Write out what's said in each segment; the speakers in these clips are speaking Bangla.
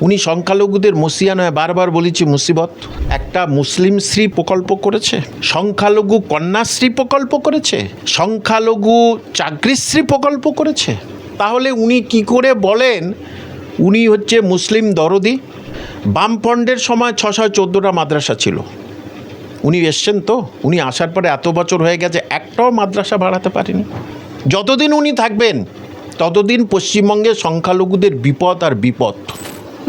উনি সংখ্যালঘুদের মসিয়া নয়, বারবার বলেছি মুসিবত। একটা মুসলিম শ্রী প্রকল্প করেছে, সংখ্যালঘু কন্যাশ্রী প্রকল্প করেছে, সংখ্যালঘু চাকরিশ্রী প্রকল্প করেছে। তাহলে উনি কি করে বলেন, উনি হচ্ছে মুসলিম দরদি। বামফ্রন্টের সময় ছশো চোদ্দোটা মাদ্রাসা ছিল। উনি এসছেন তো, উনি আসার পরে এত বছর হয়ে গেছে, একটাও মাদ্রাসা বাড়াতে পারেনি। যতদিন উনি থাকবেন, ততদিন পশ্চিমবঙ্গে সংখ্যালঘুদের বিপদ আর বিপদ।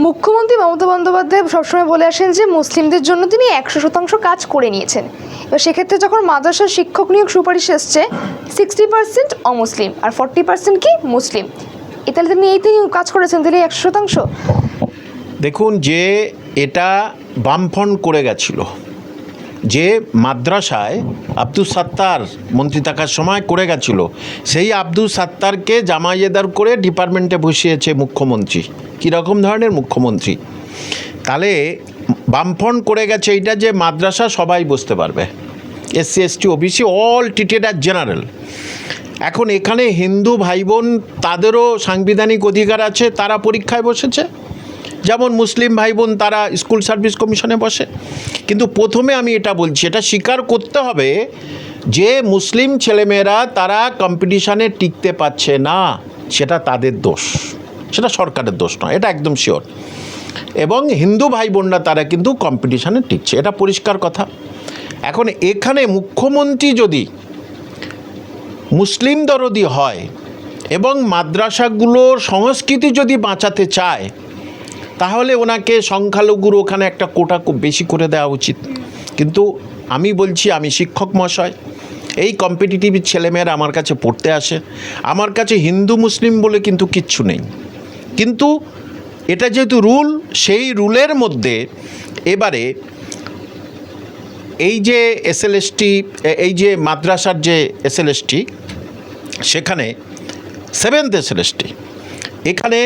মুখ্যমন্ত্রী মমতা বন্দ্যোপাধ্যায় সবসময় বলে আসেন যে, মুসলিমদের জন্য তিনি একশো শতাংশ কাজ করে নিয়েছেন। এবার সেক্ষেত্রে যখন মাদ্রাসার শিক্ষক নিয়োগ সুপারিশ এসছে সিক্সটি পার্সেন্ট অমুসলিম আর ফর্টি পার্সেন্ট কি মুসলিম। এ তাহলে তিনি এই তিনি কাজ করেছেন, তিনি একশো শতাংশ। দেখুন যে এটা বামফন করে গেছিল। যে মাদ্রাসায় আব্দুল সাত্তার মন্ত্রী থাকার সময় করে গেছিল, সেই আব্দুল সাত্তারকে জামাইয়েদার করে ডিপার্টমেন্টে বসিয়েছে মুখ্যমন্ত্রী। কীরকম ধরনের মুখ্যমন্ত্রী? তাহলে বামফ্রন্ট করে গেছে এইটা যে মাদ্রাসা সবাই বুঝতে পারবে। এসসি এসটি ওবিসি অল টিটেড অ্যাজ জেনারেল এখন এখানে হিন্দু ভাই বোন, তাদেরও সাংবিধানিক অধিকার আছে, তারা পরীক্ষায় বসেছে? যেমন মুসলিম ভাই বোন তারা স্কুল সার্ভিস কমিশনে বসে। কিন্তু প্রথমে আমি এটা বলছি, এটা স্বীকার করতে হবে যে মুসলিম ছেলেমেয়েরা তারা কম্পিটিশানে টিকতে পারছে না, সেটা তাদের দোষ। সেটা সরকারের দোষ নয়, এটা একদম শিওর এবং হিন্দু ভাই বোনরা তারা কিন্তু কম্পিটিশানে টিকছে, এটা পরিষ্কার কথা। এখন এখানে মুখ্যমন্ত্রী যদি মুসলিম দরদি হয় এবং মাদ্রাসাগুলোর সংস্কৃতি যদি বাঁচাতে চায় তাহলে ওনাকে সংখ্যালঘুর ওখানে একটা কোটা খুব বেশি করে দেওয়া উচিত। কিন্তু আমি বলছি, আমি শিক্ষক মশাই এই কম্পিটিটিভ ছেলেমেয়েরা আমার কাছে পড়তে আসে। আমার কাছে হিন্দু, মুসলিম বলে কিন্তু কিচ্ছু নেই। কিন্তু এটা যেহেতু রুল, সেই রুলের মধ্যে এবারে এই যে এসএলএসটি, এই যে মাদ্রাসার যে এসএলএসটি, সেখানে সেভেন্থ এসএলএসটি, এখানে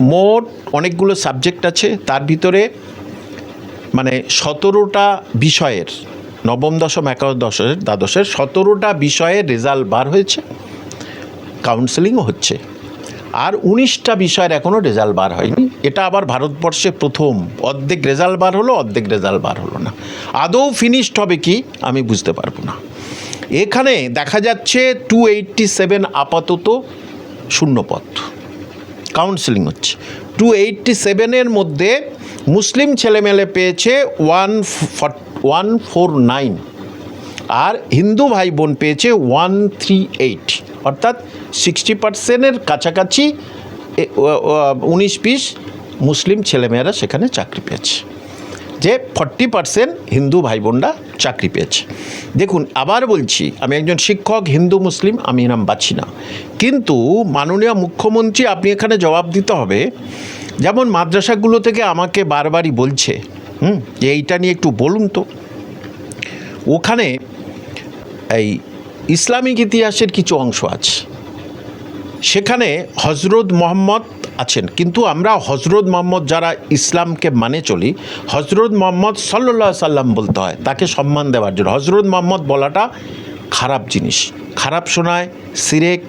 মোট অনেকগুলো সাবজেক্ট আছে, তার ভিতরে মানে সতেরোটা বিষয়ের, নবম, দশম একাদশের দ্বাদশের সতেরোটা বিষয়ের রেজাল্ট বার হয়েছে কাউন্সেলিংও হচ্ছে। আর উনিশটা বিষয়ের এখনও রেজাল্ট বার হয়নি। এটা আবার ভারতবর্ষে প্রথম। অর্ধেক রেজাল্ট বার হলো, অর্ধেক রেজাল্ট বার হলো না। আদৌ ফিনিশড হবে কি, আমি বুঝতে পারব না। এখানে দেখা যাচ্ছে টু এইটটি সেভেন আপাতত শূন্যপথ। কাউন্সেলিং হচ্ছে। টু এইটটি সেভেনের মধ্যে মুসলিম ছেলেমেলে পেয়েছে ওয়ান ওয়ান ফোর নাইন আর হিন্দু ভাই বোন পেয়েছে ওয়ান থ্রি এইট অর্থাৎ সিক্সটি পার্সেন্টের কাছাকাছি উনিশ বিশ মুসলিম ছেলেমেয়েরা সেখানে চাকরি পেয়েছে। যে ফর্টি পার্সেন্ট হিন্দু ভাই বোনরা চাকরি পেয়েছে। দেখুন, আবার বলছি, আমি একজন শিক্ষক, হিন্দু, মুসলিম, আমি নাম বাছি না। কিন্তু মাননীয় মুখ্যমন্ত্রী, আপনি এখানে জবাব দিতে হবে, যেমন মাদ্রাসাগুলো থেকে আমাকে বারবারই বলছে, হুম, যে এইটা নিয়ে একটু বলুন তো। ওখানে এই ইসলামিক ইতিহাসের কিছু অংশ আছে। সেখানে হজরত মোহাম্মদ আছেন। কিন্তু আমরা হজরত মোহাম্মদ যারা ইসলামকে মানে চলি, হজরত মোহাম্মদ সাল্লাহ সাল্লাম বলতে হয়, তাকে সম্মান দেওয়ার জন্য। হজরত মোহাম্মদ বলাটা খারাপ জিনিস। খারাপ শোনায়, সিরেক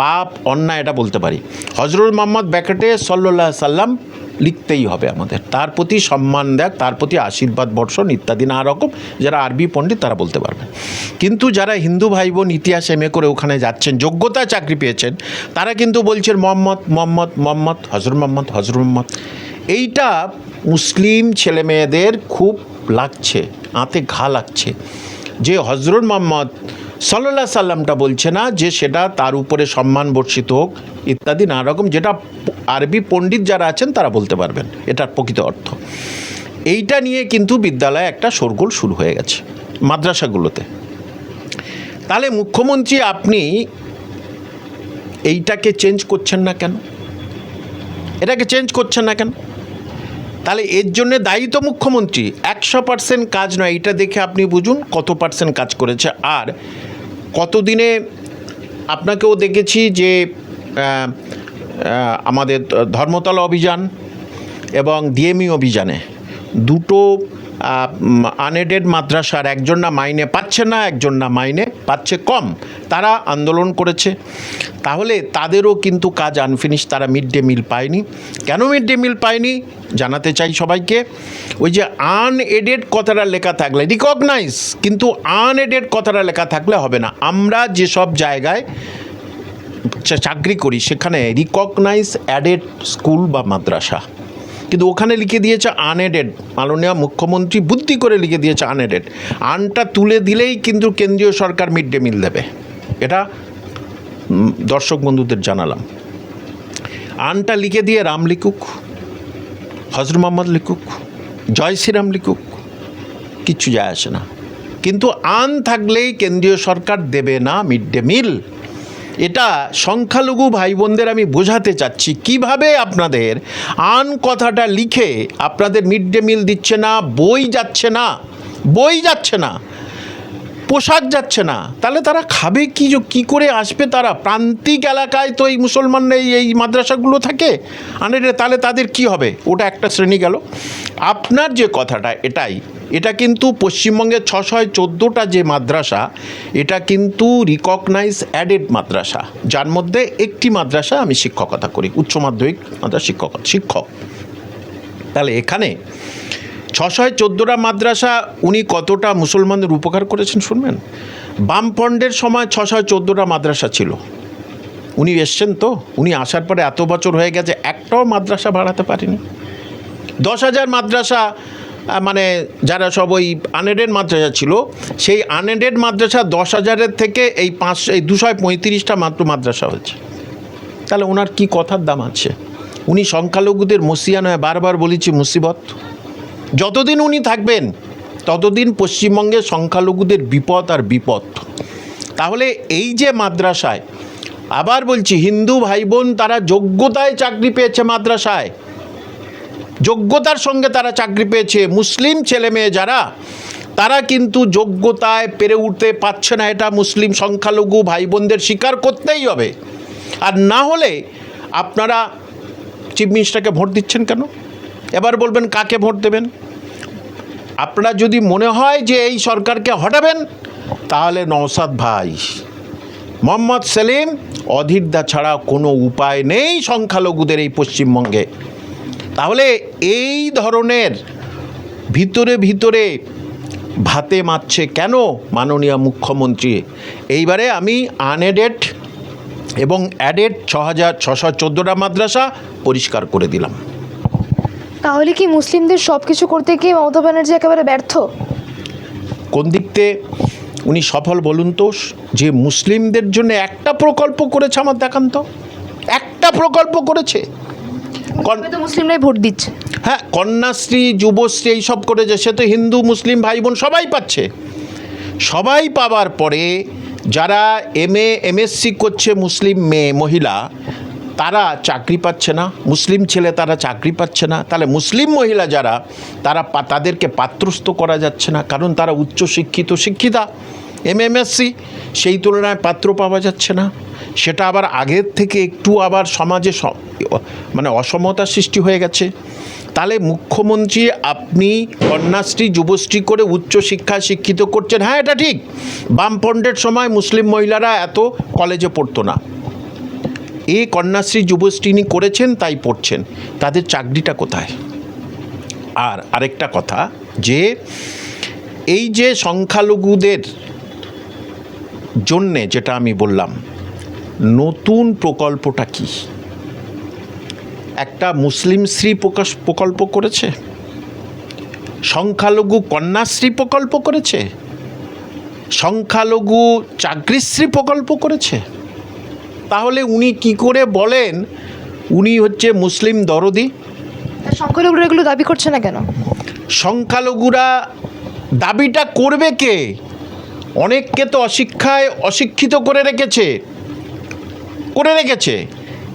পাপ, অন্যায়, এটা বলতে পারি। হজরত মোহাম্মদ ব্যাকেটে সাল্লাহ সাল্লাম লিখতেই হবে আমাদের। তার প্রতি সম্মান দেখ তার প্রতি আশীর্বাদ, বর্ষণ ইত্যাদি নানা রকম যারা আরবি পণ্ডিত তারা বলতে পারবে। কিন্তু যারা হিন্দু ভাই বোন ইতিহাস এম করে ওখানে যাচ্ছেন যোগ্যতা চাকরি পেয়েছেন, তারা কিন্তু বলছেন মোহাম্মদ মোহাম্মদ মোহাম্মদ হজর মোহাম্মদ হজর মোহাম্মদ। এইটা মুসলিম ছেলেমেয়েদের খুব লাগছে, আঁতে ঘা লাগছে যে হজরত মোহাম্মদ সাল্লাহ সাল্লামটা বলছে না যে সেটা তার উপরে সম্মান বর্ষিত হোক, ইত্যাদি নানা রকম। যেটা আরবি পণ্ডিত যারা আছেন তারা বলতে পারবেন, এটার প্রকৃত অর্থ। এইটা নিয়ে কিন্তু বিদ্যালয়ে একটা শোরগোল শুরু হয়ে গেছে মাদ্রাসাগুলোতে। তাহলে মুখ্যমন্ত্রী আপনি এইটাকে চেঞ্জ করছেন না কেন? এটাকে চেঞ্জ করছেন না কেন? তাহলে এর জন্য দায়ী তো মুখ্যমন্ত্রী। একশো পার্সেন্ট কাজ নয় এটা দেখে আপনি বুঝুন কত পার্সেন্ট কাজ করেছে। আর কতদিনে আপনাকেও দেখেছি যে আমাদের ধর্মতলা অভিযান এবং ডিএমই অভিযানে দুটো আনএডেড মাদ্রাসার একজন না মাইনে পাচ্ছে না, একজন না মাইনে পাচ্ছে কম। তারা আন্দোলন করেছে। তাহলে তাদেরও কিন্তু কাজ আনফিনিশ তারা মিড ডে মিল পায়নি। কেন মিড ডে মিল পায়নি? জানাতে চাই সবাইকে। ওই যে আনএডেড কথাটা লেখা থাকলে রিকগনাইজ কিন্তু আনএডেড কথাটা লেখা থাকলে হবে না। আমরা যেসব জায়গায় চাকরি করি, সেখানে রিকগনাইজ অ্যাডেড স্কুল বা মাদ্রাসা। কিন্তু ওখানে লিখে দিয়েছে আনএডেড মাননীয় মুখ্যমন্ত্রী বুদ্ধি করে লিখে দিয়েছে আনএডেড আনটা তুলে দিলেই কিন্তু কেন্দ্রীয় সরকার মিড ডে মিল দেবে। এটা দর্শক বন্ধুদের জানালাম। আনটা লিখে দিয়ে রাম লিখুক হজর মোহাম্মদ লিখুক, জয় শ্রীরাম লিখুক, কিচ্ছু যায় আসে না। কিন্তু আন থাকলেই কেন্দ্রীয় সরকার দেবে না মিড ডে মিল এটা সংখ্যালঘু ভাই বোনদের আমি বোঝাতে চাচ্ছি। কীভাবে আপনাদের আন কথাটা লিখে আপনাদের মিড ডে মিল দিচ্ছে না, বই যাচ্ছে না, বই যাচ্ছে না? পোশাক যাচ্ছে না। তাহলে তারা খাবে কি কি করে আসবে তারা? প্রান্তিক এলাকায় তো এই মুসলমানরা এই- এই মাদ্রাসাগুলো থাকে। আনে তাহলে তাদের কি হবে? ওটা একটা শ্রেণি গেল। আপনার যে কথাটা, এটাই। এটা কিন্তু পশ্চিমবঙ্গের ছশয় চোদ্দোটা যে মাদ্রাসা, এটা কিন্তু রিকগনাইজ অ্যাডেড মাদ্রাসা। যার মধ্যে একটি মাদ্রাসা আমি শিক্ষকতা করি। উচ্চ মাধ্যমিক মাদ্রাসা শিক্ষক শিক্ষক। তাহলে এখানে ছশয় চোদ্দোটা মাদ্রাসা উনি কতটা মুসলমানদের উপকার করেছেন শুনবেন? বামফ্রন্টের সময় ছশয় চোদ্দোটা মাদ্রাসা ছিল। উনি এসছেন তো? উনি আসার পরে এত বছর হয়ে গেছে, একটাও মাদ্রাসা বাড়াতে পারেনি। দশ হাজার মাদ্রাসা মানে যারা সব ওই আনএডেড মাদ্রাসা ছিল, সেই আনএডেড মাদ্রাসা দশ হাজারের থেকে এই পাঁচ, এই দুশো পঁয়ত্রিশটা মাত্র মাদ্রাসা হয়েছে। তাহলে ওনার কি কথার দাম আছে? উনি সংখ্যালঘুদের মসিয়া নয় বারবার বলেছি, মুসিবত। যতদিন উনি থাকবেন, ততদিন পশ্চিমবঙ্গের সংখ্যালঘুদের বিপদ আর বিপদ। তাহলে এই যে মাদ্রাসায়, আবার বলছি হিন্দু ভাই বোন তারা যোগ্যতায় চাকরি পেয়েছে মাদ্রাসায়। যোগ্যতার সঙ্গে তারা চাকরি পেয়েছে, মুসলিম ছেলে মেয়ে যারা, তারা কিন্তু যোগ্যতায় পেরে উঠতে পারছে না এটা মুসলিম সংখ্যালঘু ভাই বোনদের স্বীকার করতেই হবে। আর না হলে আপনারা চিফ মিনিস্টারকে ভোট দিচ্ছেন কেন? এবার বলবেন, কাকে ভোট দেবেন? আপনার যদি মনে হয় যে এই সরকারকে হটাবেন, তাহলে নওসাদ ভাই, মোহাম্মদ সেলিম অধীরদা ছাড়া কোনো উপায় নেই সংখ্যালঘুদের এই পশ্চিমবঙ্গে। তাহলে এই ধরনের ভিতরে ভিতরে ভাতে মারছে কেন মাননীয় মুখ্যমন্ত্রী? এইবারে আমি আনএডেড এবং অ্যাডেড ছ হাজার ছশো চোদ্দোটা মাদ্রাসা পরিষ্কার করে দিলাম। তাহলে কি মুসলিমদের সব কিছু করতে গিয়ে মমতা ব্যানার্জি একেবারে ব্যর্থ? কোন দিক থেকে উনি সফল বলুন তো যে মুসলিমদের জন্য একটা প্রকল্প করেছে আমার দেখান তো একটা প্রকল্প করেছে। মুসলিমরাই ভোট দিচ্ছে। হ্যাঁ কন্যাশ্রী যুবশ্রী এইসব করেছে সে তো হিন্দু মুসলিম ভাই বোন সবাই পাচ্ছে। সবাই পাওয়ার পরে যারা এম এ এমএসসি করছে মুসলিম মেয়ে মহিলা তারা চাকরি পাচ্ছে না, মুসলিম ছেলে তারা চাকরি পাচ্ছে না। তাহলে মুসলিম মহিলা যারা, তারা তাদেরকে পাত্রস্থ করা যাচ্ছে না, কারণ তারা উচ্চশিক্ষিত শিক্ষিতা এম এমএসসি সেই তুলনায় পাত্র পাওয়া যাচ্ছে না। সেটা আবার আগের থেকে একটু আবার সমাজে মানে অসমতা সৃষ্টি হয়ে গেছে। তাহলে মুখ্যমন্ত্রী, আপনি কন্যাশ্রী, যুবশ্রী করে উচ্চশিক্ষায় শিক্ষিত করছেন হ্যাঁ এটা ঠিক। বামফ্রন্টের সময় মুসলিম মহিলারা এত কলেজে পড়তো না। এই কন্যাশ্রী যুবশ্রী করেছেন, তাই পড়ছেন। তাদের চাকরিটা কোথায়? আর আরেকটা কথা যে, এই যে সংখ্যালঘুদের জন্যে যেটা আমি বললাম, নতুন প্রকল্পটা কি? একটা মুসলিম শ্রী প্রকাশ, প্রকল্প করেছে? সংখ্যালঘু কন্যাশ্রী প্রকল্প করেছে? সংখ্যালঘু চাকরিশ্রী প্রকল্প করেছে? তাহলে উনি কি করে বলেন? উনি হচ্ছে মুসলিম দরদি। সংখ্যালঘুরা এগুলো দাবি করছে না কেন? সংখ্যালঘুরা দাবিটা করবে কে? অনেককে তো অশিক্ষায় অশিক্ষিত করে রেখেছে। করে রেখেছে।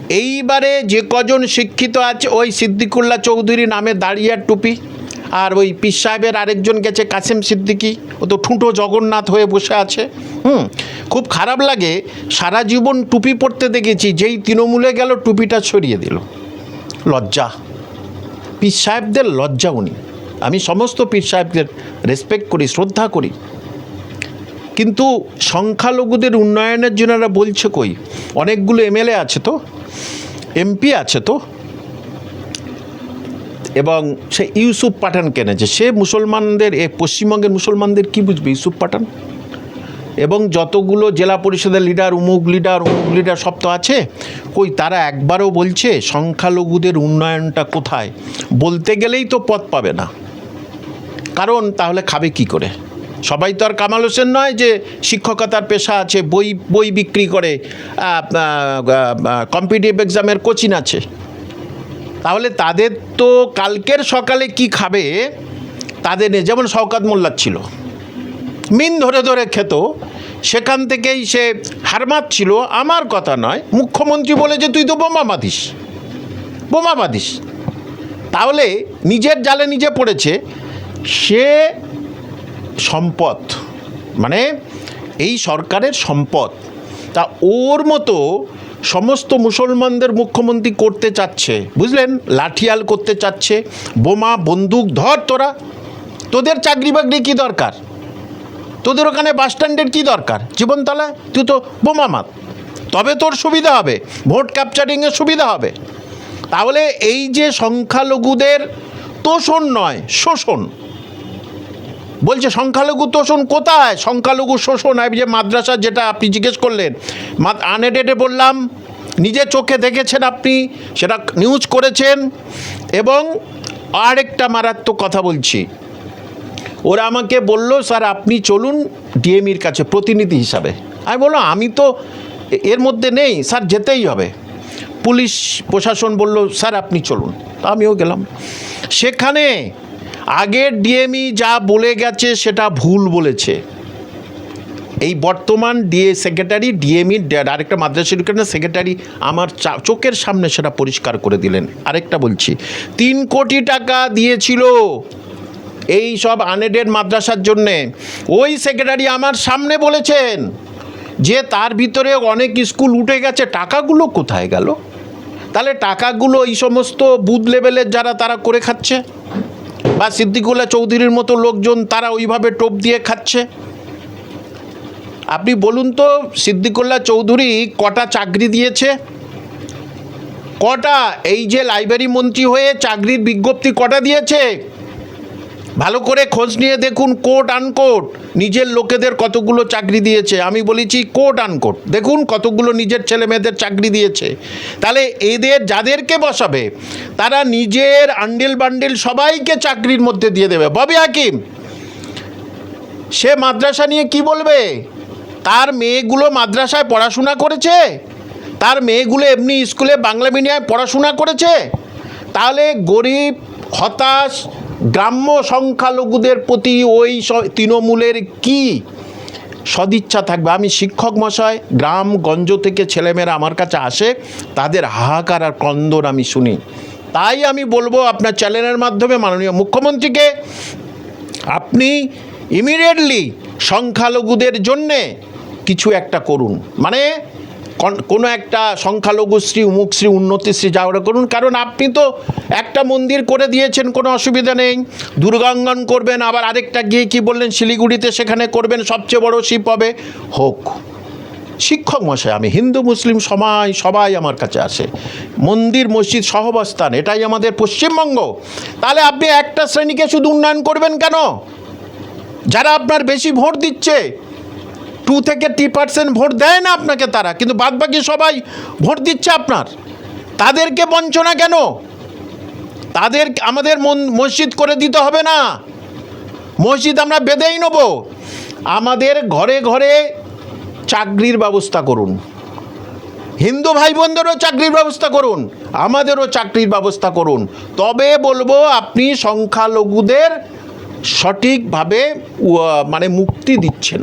এইবারে যে কজন শিক্ষিত আছে ওই সিদ্দিকুল্লাহ চৌধুরী নামে দাঁড়িয়ার টুপি আর ওই পীর সাহেবের আরেকজন গেছে কাসেম সিদ্দিকি। ও তো ঠুঁটো জগন্নাথ হয়ে বসে আছে। হুম, খুব খারাপ লাগে, সারা জীবন টুপি পরতে দেখেছি, যেই তৃণমূলে গেল, টুপিটা ছড়িয়ে দিল। লজ্জা। পীর সাহেবদের লজ্জা উনি। আমি সমস্ত পীর সাহেবদের রেসপেক্ট করি, শ্রদ্ধা করি। কিন্তু সংখ্যালঘুদের উন্নয়নের জন্য এরা বলছে কই? অনেকগুলো এমএলএ আছে তো, এমপি আছে তো, এবং সে ইউসুফ পাঠান কেনেছে সে মুসলমানদের, এ পশ্চিমবঙ্গের মুসলমানদের কি বুঝবে ইউসুফ পাঠান? এবং যতগুলো জেলা পরিষদের লিডার, উমুক লিডার উমুক লিডার সব তো আছে, কই তারা একবারও বলছে সংখ্যালঘুদের উন্নয়নটা কোথায়? বলতে গেলেই তো পথ পাবে না। কারণ তাহলে খাবে কি করে? সবাই তো আর কামাল হোসেন নয় যে শিক্ষকতার পেশা আছে, বই বই বিক্রি করে কম্পিটিটিভ এক্সামের কোচিং আছে। তাহলে তাদের তো কালকের সকালে কি খাবে? তাদের যেমন শওকাত মোল্লার ছিল। মিন ধরে ধরে খেত, সেখান থেকেই সে হারমাত ছিল আমার কথা নয়, মুখ্যমন্ত্রী বলেছে তুই তো বোমা বাঁধিস বোমা বাঁধিস তাহলে নিজের জালে নিজে পড়েছে। সে সম্পদ মানে এই সরকারের সম্পদ, তা ওর মতো সমস্ত মুসলমানদের মুখ্যমন্ত্রী করতে চাচ্ছে, বুঝলেন? লাঠিয়াল করতে চাচ্ছে, বোমা, বন্দুক, ধর তোরা। তোদের চাকরি বাকরি কী দরকার? তোদের ওখানে বাস স্ট্যান্ডের কী দরকার? জীবনতলায় তুই তো বোমা মাত। তবে তোর সুবিধা হবে, ভোট ক্যাপচারিংয়ের সুবিধা হবে। তাহলে এই যে সংখ্যালঘুদের তোষণ নয়, শোষণ। বলছে, সংখ্যালঘু তোষণ কোথায়? সংখ্যালঘু শোষণ যে মাদ্রাসা যেটা আপনি জিজ্ঞেস করলেন আনএডেডে বললাম, নিজে চোখে দেখেছেন আপনি, সেটা নিউজ করেছেন, এবং আরেকটা মারাত্মক কথা বলছি ওরা আমাকে বলল, স্যার, আপনি চলুন ডিএমির কাছে, প্রতিনিধি হিসাবে। আমি বললাম, আমি তো এর মধ্যে নেই, স্যার, যেতেই হবে। পুলিশ, প্রশাসন বলল, স্যার, আপনি চলুন। আমিও গেলাম। সেখানে আগের ডিএমই যা বলে গেছে, সেটা ভুল বলেছে। এই বর্তমান ডিএ সেক্রেটারি ডিএমই আরেকটা মাদ্রাসা এডুকেশনের সেক্রেটারি আমার চোখের সামনে সেটা পরিষ্কার করে দিলেন। আরেকটা বলছি, তিন কোটি টাকা দিয়েছিল এই সব আনএডেড মাদ্রাসার জন্যে। ওই সেক্রেটারি আমার সামনে বলেছেন যে তার ভিতরে অনেক স্কুল উঠে গেছে, টাকাগুলো কোথায় গেল? তাহলে টাকাগুলো এই সমস্ত বুথ লেভেলের যারা তারা করে খাচ্ছে? বা সিদ্দিকুল্লাহ চৌধুরীর মতো লোকজন তারা ওইভাবে টোপ দিয়ে খাচ্ছে? আপনি বলুন তো, সিদ্দিকুল্লাহ চৌধুরী কটা চাকরি দিয়েছে? কটা? এই যে লাইব্রেরি মন্ত্রী হয়ে চাকরির বিজ্ঞপ্তি কটা দিয়েছে? ভালো করে খোঁজ নিয়ে দেখুন কোট আনকোট নিজের লোকেদের কতগুলো চাকরি দিয়েছে। আমি বলেছি কোট আনকোট দেখুন কতগুলো নিজের ছেলে মেয়েদের চাকরি দিয়েছে। তাহলে এদের যাদেরকে বসাবে, তারা নিজের আন্ডেল বান্ডেল সবাইকে চাকরির মধ্যে দিয়ে দেবে। ববি হাকিম, সে মাদ্রাসা নিয়ে কি বলবে? তার মেয়েগুলো মাদ্রাসায় পড়াশোনা করেছে? তার মেয়েগুলো এমনি স্কুলে বাংলা মিডিয়ামে পড়াশোনা করেছে? তাহলে গরিব, হতাশ গ্রাম্য সংখ্যালঘুদের প্রতি ওই তৃণমূলের কি সদিচ্ছা থাকবে? আমি শিক্ষক মশাই, গ্রাম গঞ্জ থেকে ছেলেমেয়েরা আমার কাছে আসে, তাদের হাহাকার আর ক্রন্দন আমি শুনি। তাই আমি বলব আপনার চ্যানেলের মাধ্যমে মাননীয় মুখ্যমন্ত্রীকে, আপনি ইমিডিয়েটলি সংখ্যালঘুদের জন্যে কিছু একটা করুন। মানে কন- একটা সংখ্যালঘু সংখ্যালঘুশ্রী উমুকশ্রী উন্নতিশ্রী যাওয়া করুন। কারণ আপনি তো একটা মন্দির করে দিয়েছেন, কোনো অসুবিধা নেই। দুর্গাঙ্গন করবেন, আবার আরেকটা গিয়ে কি বললেন, শিলিগুড়িতে সেখানে করবেন, সবচেয়ে বড় শিব হবে। হোক, শিক্ষক মশাই, আমি হিন্দু, মুসলিম সবাই সবাই আমার কাছে আসে। মন্দির, মসজিদ, সহবস্থান, এটাই আমাদের পশ্চিমবঙ্গ। তাহলে আপনি একটা শ্রেণীকে শুধু উন্নয়ন করবেন কেন? যারা আপনার বেশি ভোট দিচ্ছে টু থেকে টি পার্সেন্ট ভোট দেয় না আপনাকে তারা, কিন্তু বাদবাকি সবাই ভোট দিচ্ছে আপনার। তাদেরকে বঞ্চনা কেন? তাদের, আমাদের মসজিদ করে দিতে হবে না। মসজিদ আমরা বেঁধেই নেব। আমাদের ঘরে ঘরে চাকরির ব্যবস্থা করুন। হিন্দু ভাই বোনদেরও চাকরির ব্যবস্থা করুন, আমাদেরও চাকরির ব্যবস্থা করুন। তবে বলব, আপনি সংখ্যালঘুদের সঠিকভাবে মানে মুক্তি দিচ্ছেন।